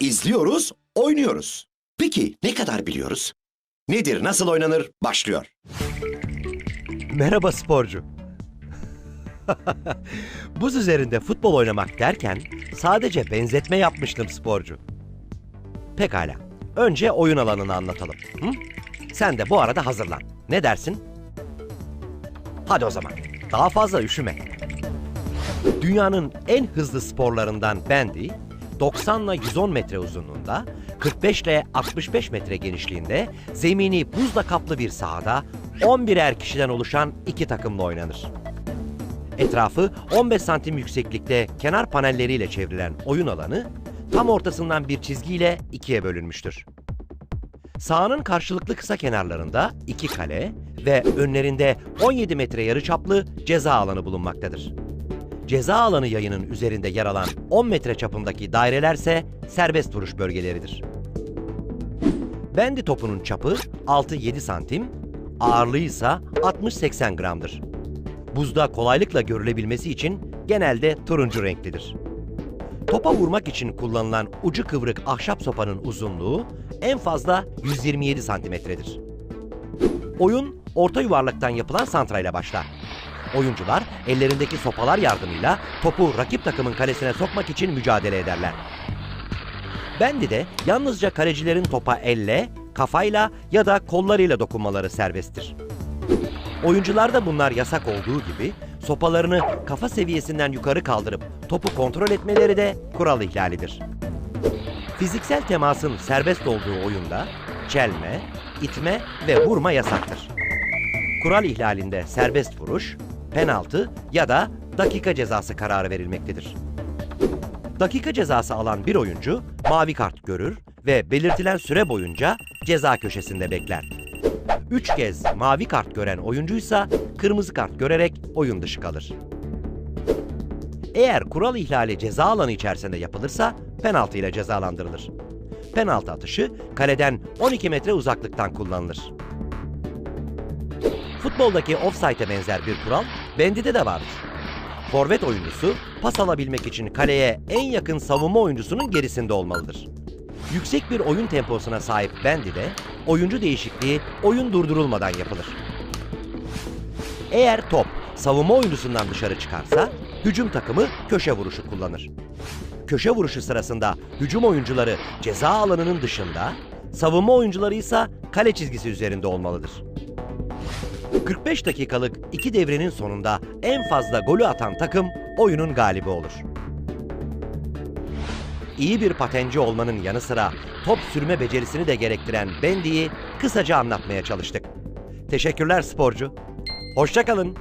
izliyoruz, oynuyoruz. Peki ne kadar biliyoruz? Nedir, nasıl oynanır? Başlıyor. Merhaba sporcu. Buz üzerinde futbol oynamak derken sadece benzetme yapmıştım sporcu. Pekala. Önce oyun alanını anlatalım. Hı? Sen de bu arada hazırlan. Ne dersin? Hadi o zaman. Daha fazla üşüme. Dünyanın en hızlı sporlarından bandy, 90 ile 110 metre uzunluğunda, 45 ile 65 metre genişliğinde, zemini buzla kaplı bir sahada 11'er kişiden oluşan iki takımla oynanır. Etrafı 15 santim yükseklikte kenar panelleriyle çevrilen oyun alanı, tam ortasından bir çizgiyle ikiye bölünmüştür. Sahanın karşılıklı kısa kenarlarında iki kale ve önlerinde 17 metre yarıçaplı ceza alanı bulunmaktadır. Ceza alanı yayının üzerinde yer alan 10 metre çapındaki dairelerse serbest vuruş bölgeleridir. Bendi topunun çapı 6-7 santim, ağırlığı ise 60-80 gramdır. Buzda kolaylıkla görülebilmesi için genelde turuncu renklidir. Topa vurmak için kullanılan ucu kıvrık ahşap sopanın uzunluğu en fazla 127 santimetredir. Oyun orta yuvarlaktan yapılan santrayla başlar. Oyuncular ellerindeki sopalar yardımıyla topu rakip takımın kalesine sokmak için mücadele ederler. Bendi'de yalnızca kalecilerin topa elle, kafayla ya da kollarıyla dokunmaları serbesttir. Oyuncularda bunlar yasak olduğu gibi sopalarını kafa seviyesinden yukarı kaldırıp topu kontrol etmeleri de kural ihlalidir. Fiziksel temasın serbest olduğu oyunda çelme, itme ve vurma yasaktır. Kural ihlalinde serbest vuruş, penaltı ya da dakika cezası kararı verilmektedir. Dakika cezası alan bir oyuncu mavi kart görür ve belirtilen süre boyunca ceza köşesinde bekler. Üç kez mavi kart gören oyuncuysa kırmızı kart görerek oyun dışı kalır. Eğer kural ihlali ceza alanı içerisinde yapılırsa penaltı ile cezalandırılır. Penaltı atışı kaleden 12 metre uzaklıktan kullanılır. Futboldaki offside'e benzer bir kural bendide de vardır. Forvet oyuncusu pas alabilmek için kaleye en yakın savunma oyuncusunun gerisinde olmalıdır. Yüksek bir oyun temposuna sahip bendide oyuncu değişikliği oyun durdurulmadan yapılır. Eğer top savunma oyuncusundan dışarı çıkarsa hücum takımı köşe vuruşu kullanır. Köşe vuruşu sırasında hücum oyuncuları ceza alanının dışında, savunma oyuncuları ise kale çizgisi üzerinde olmalıdır. 45 dakikalık iki devrenin sonunda en fazla golü atan takım oyunun galibi olur. İyi bir patenci olmanın yanı sıra top sürme becerisini de gerektiren Bendi'yi kısaca anlatmaya çalıştık. Teşekkürler sporcu. Hoşçakalın.